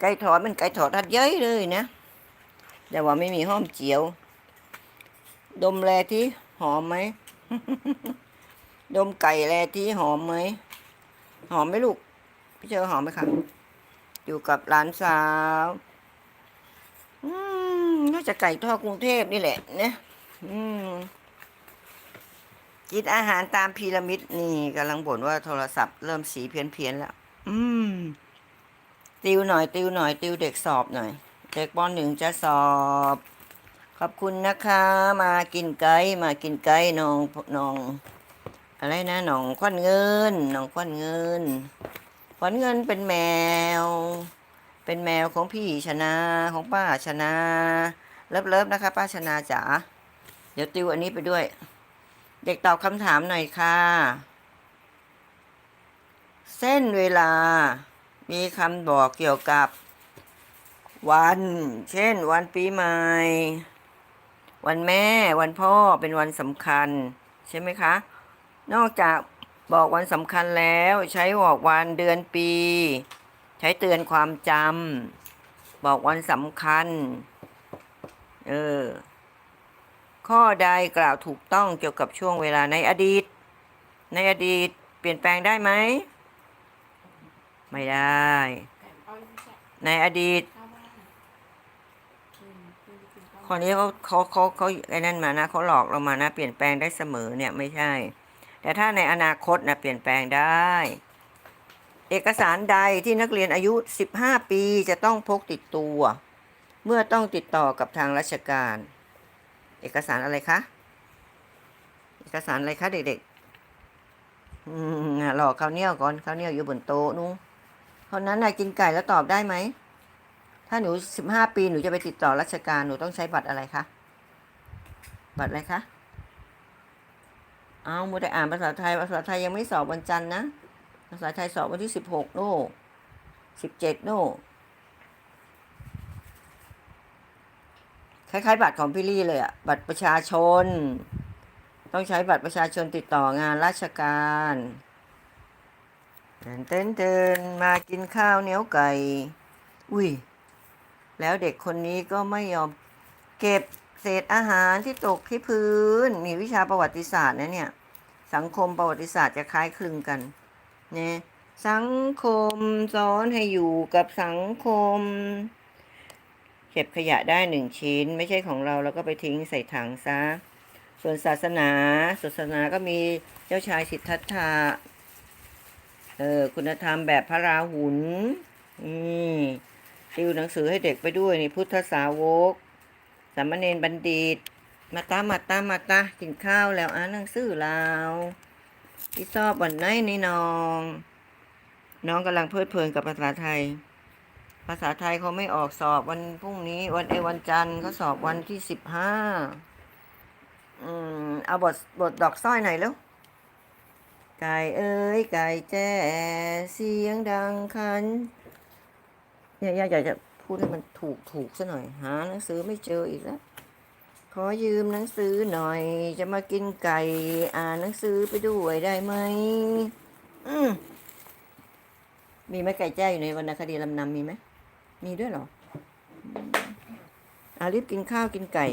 ไก่ทอดมันไก่ทอดทัดเย้ยเลยนะ แต่ว่าไม่มีหอมเจียว ดมแลที่หอมไหม ดมไก่แลที่หอมไหม หอมไหมลูก พี่เจอหอมไหมคะอยู่กับหลานสาว อืมน่าจะไก่ทอดกรุงเทพนี่แหละเนี่ยอืมกินอาหารตามพีระมิดนี่กำลังบ่นว่าโทรศัพท์เริ่มสีเพี้ยนๆแล้ว ติวหน่อย ติวหน่อย ติวเด็กสอบหน่อย เด็กปหนึ่งจะสอบ ขอบคุณนะคะ มากินไก่มากินไก่น้องน้อง อะไรนะน้องควันเงินน้องควันเงินควันเงินเป็นแมว เป็นแมวของพี่ชนะของป้าชนะ เลิฟเลิฟนะคะ ป้าชนะจ๋าเดี๋ยวติวอันนี้ไปด้วย เด็กตอบคำถามหน่อยค่ะ เส้นเวลา มีคำบอกเกี่ยวกับ วัน เช่น วันปีใหม่ วันแม่ วันพ่อเป็นวันสำคัญ ใช่ไหมคะ นอกจากบอกวันสำคัญแล้วใช้บอกวันเดือนปี ใช้เตือนความจำบอกวันสำคัญ เออ ข้อใดกล่าวถูกต้องเกี่ยวกับช่วงเวลาในอดีต ในอดีตเปลี่ยนแปลงได้ไหม ไม่ได้ ในอดีตคนนี้เขาเขาเขาเขาไอ้นั่นมานะเขาหลอกเรามานะ เปลี่ยนแปลงได้เสมอเนี่ยไม่ใช่ แต่ถ้าในอนาคตนะเปลี่ยนแปลงได้ เอกสารใดที่นักเรียนอายุ 15 ปีจะต้องพกติดตัว เมื่อต้องติดต่อกับทางราชการ เอกสารอะไรคะ เอกสารอะไรคะเด็กๆหลอกข้าวเหนียวก่อนข้าวเหนียวอยู่บนโต๊ะนู้น คนนั้นนายกินไก่แล้วตอบได้ไหม ถ้าหนู15ปีหนูจะไปติดต่อราชการหนูต้องใช้บัตรอะไรคะ บัตรอะไรคะ เอามูได้อ่านภาษาไทย ภาษาไทยยังไม่สอบวันจันทร์นะ ภาษาไทยสอบวันที่สิบหกโน่สิบเจ็ดโน่คล้ายๆบัตรของพี่ลี่เลยอะบัตรประชาชน ต้องใช้บัตรประชาชนติดต่องานราชการ เต้นเต้นเต้นมากินข้าวเหนียวไก่ อุ้ย แล้วเด็กคนนี้ก็ไม่ยอมเก็บเศษอาหารที่ตกที่พื้น มีวิชาประวัติศาสตร์นะเนี่ย สังคมประวัติศาสตร์จะคล้ายคลึงกันเนี่ยสังคมสอนให้อยู่กับสังคม เก็บขยะได้หนึ่งชิ้น ไม่ใช่ของเราแล้วก็ไปทิ้งใส่ถังซะ ส่วนศาสนาศาสนาก็มีเจ้าชายสิทธัตถะ เออคุณธรรมแบบพระราหุลนี่ติวหนังสือให้เด็กไปด้วยนี่พุทธสาวกสามเณรบัณฑิต มาตามาตามาตากินข้าวแล้วอ่านหนังสือแล้วที่ชอบวันไหนนี่น้อง น้องกำลังเพลิดเพลินกับภาษาไทย ภาษาไทยเขาไม่ออกสอบวันพรุ่งนี้ วันเอวันจันทร์เขาสอบวันที่สิบห้าอืมเอาบทบทดอกสร้อยหน่อยแล้ว ไก่เอ้ยไก่แจ้เสียงดังคันเนี่ยย่าอยากจะพูดให้มันถูกถูกซะหน่อย หาหนังสือไม่เจออีกแล้วขอยืมหนังสือหน่อย จะมากินไก่อ่านหนังสือไปด้วยได้ไหมอืมมีไหมไก่แจ้อยู่ในวรรณคดีลำนำมีไหมมีด้วยหรออืมอารีบกินข้าวกินไก่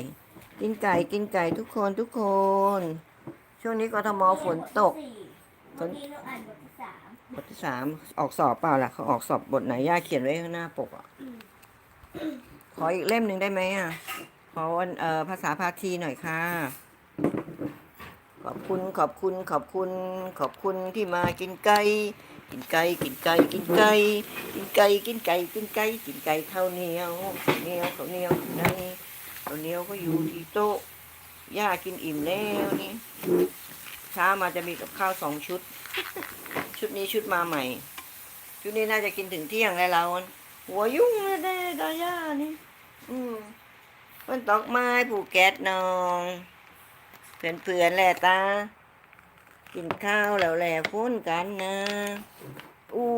กินไก่กินไก่ทุกคนทุกคน ช่วงนี้กทมฝนตก ฝฝนนเราอ่านบทที่สามบทที่สามออกสอบเปล่าล่ะเขาออกสอบบทไหนย่าเขียนไว้ข้างหน้าปกอะขออีกเล่มหนึ่งได้ไหมอะขอวันเอ่อภาษาพาทีหน่อยค่ะ ขอบคุณขอบคุณขอบคุณ ขอบคุณที่มากินไก่กินไก่กินไก่กินไก่กินไก่กินไก่กินไก่กินไก่ข้าวเหนียวข้าวเหนียวข้าวเหนียวในข้าวเหนียวก็อยู่ที่โต๊ะย่ากินอิ่มแล้วนี่ เช้ามาจะมีกับข้าวสองชุด ชุดนี้ชุดมาใหม่ ชุดนี้น่าจะกินถึงเที่ยงแล้วเราหัวยุ่งเลยได้ดาย่านี่ อืมมันตอกไม้ผูกแก๊สนองเพื่อนๆแหละตา กินข้าวแล้วแหละพ้นกันนะ อู้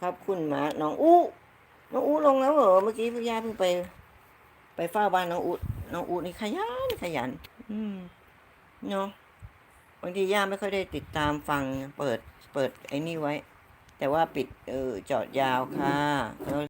ขอบคุณมากน้องอู้น้องอู้ลงแล้วเหรอเมื่อกี้พี่ยาเพิ่งไป ไปเฝ้าบ้านน้องอู้น้องอู้นี่ขยันขยัน อืมเนาะ บางทีย่าไม่ค่อยได้ติดตามฟังเปิดเปิดไอ้นี่ไว้ แต่ว่าปิดเออจอดยาวค่ะ